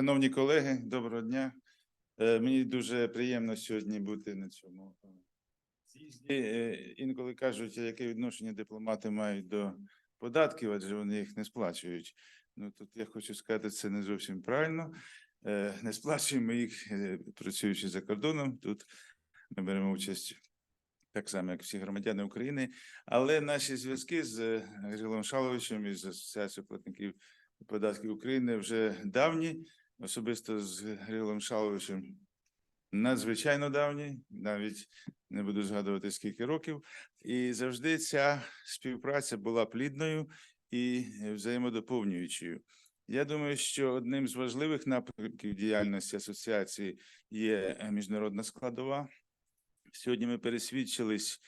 Шановні колеги, доброго дня. Е, Мені дуже приємно сьогодні бути на цьому е, з'їзді. Е, Інколи кажуть, яке відношення дипломати мають до податків, адже вони їх не сплачують. Ну тут я хочу сказати, це не зовсім правильно. Не сплачуємо їх, працюючи за кордоном. Тут ми беремо участь так само, як всі громадяни України. Але наші зв'язки з Грилом Шаловичем і з Асоціацією платників податків України вже давні, особисто з Грилом Шаловичем надзвичайно давні, навіть не буду згадувати скільки років. І завжди ця співпраця була плідною і взаємодоповнюючою. Я думаю, що одним з важливих напрямків діяльності асоціації є міжнародна складова. Сьогодні ми пересвідчились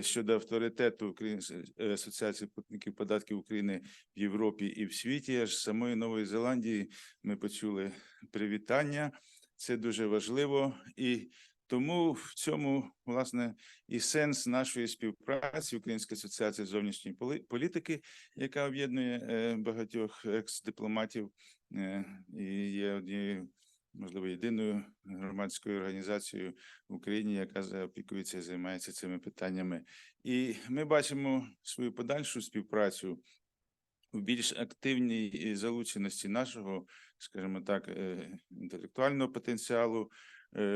щодо авторитету Україн- е, Асоціації платників податків України в Європі і в світі. Аж з самої Нової Зеландії ми почули привітання. Це дуже важливо, і тому в цьому власне і сенс нашої співпраці Української асоціації зовнішньої політики, яка об'єднує е, багатьох екс-дипломатів е, і є однією, можливо, єдиною громадською організацією в Україні, яка опікується і займається цими питаннями. І ми бачимо свою подальшу співпрацю в більш активній е, залученості нашого, скажімо так, е, інтелектуального потенціалу е,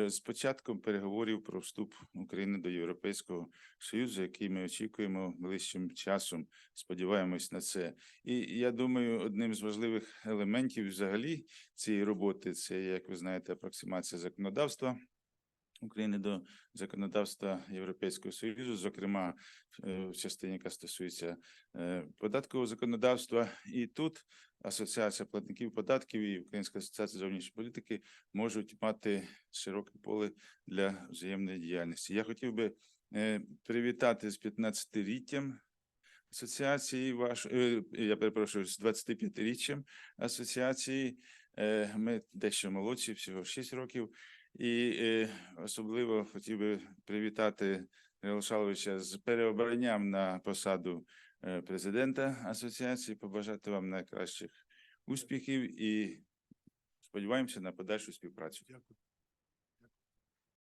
з початком переговорів про вступ України до Європейського Союзу, який ми очікуємо ближчим часом. Сподіваємось на це. І я думаю, одним з важливих елементів взагалі цієї роботи це, як ви знаєте, апроксимація законодавства. України до законодавства Європейського Союзу, зокрема е, в частині, яка стосується е, податкового законодавства, і тут Асоціація платників податків і Українська асоціація зовнішньої політики можуть мати широке поле для взаємної діяльності. Я хотів би е, привітати з 15-річчям асоціації вашої, я перепрошую, з 25-річчям асоціації. Ми дещо молодші, всього 6 років. І е, особливо хотів би привітати Михайла Шаловича з переобранням на посаду е, президента асоціації, побажати вам найкращих успіхів і сподіваємося на подальшу співпрацю. Дякую.